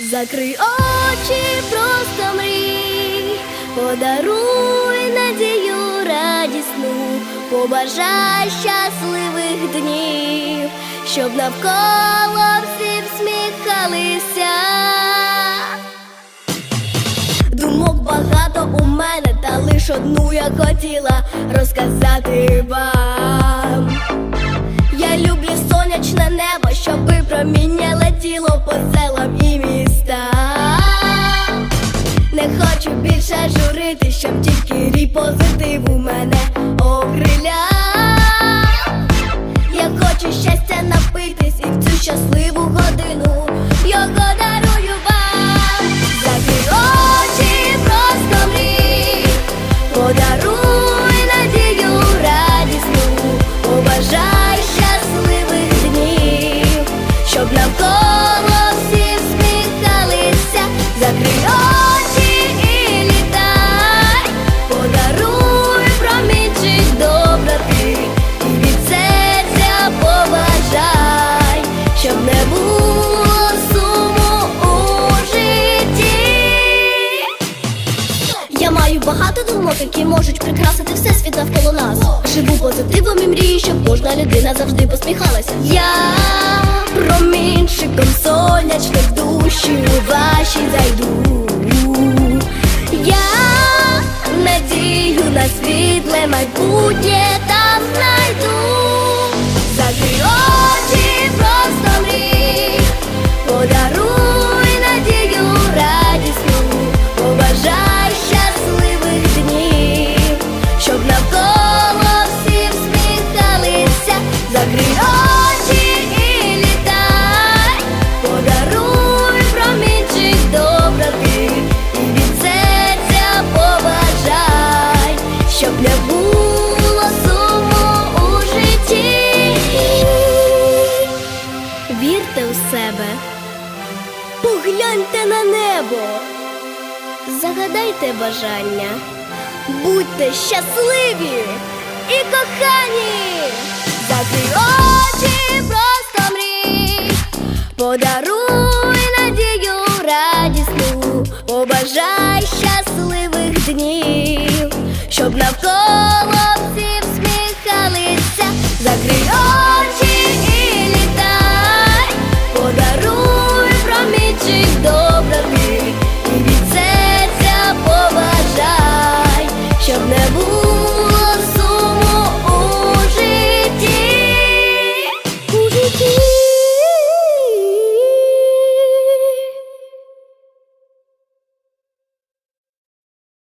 Закрий очі, просто мрій, подаруй надію радісну, побажай щасливих днів, щоб навколо всі всміхалися. Думок багато у мене, та лиш одну я хотіла розказати вам. Я люблю сонячне небо, щоби проміння летіло по селам і більше журити, щоб тільки рій позитив у мене окриля. Багато думок, які можуть прикрасити все світ навколо нас. Живу позитивом і мрію, щоб кожна людина завжди посміхалася. Я промінчиком сонячних душі у ваші зайду. Я надію на світле майбутнє не було суму у житті. Вірте у себе, погляньте на небо, загадайте бажання, будьте щасливі і кохані, закрий очі, просто мрій, подаруй.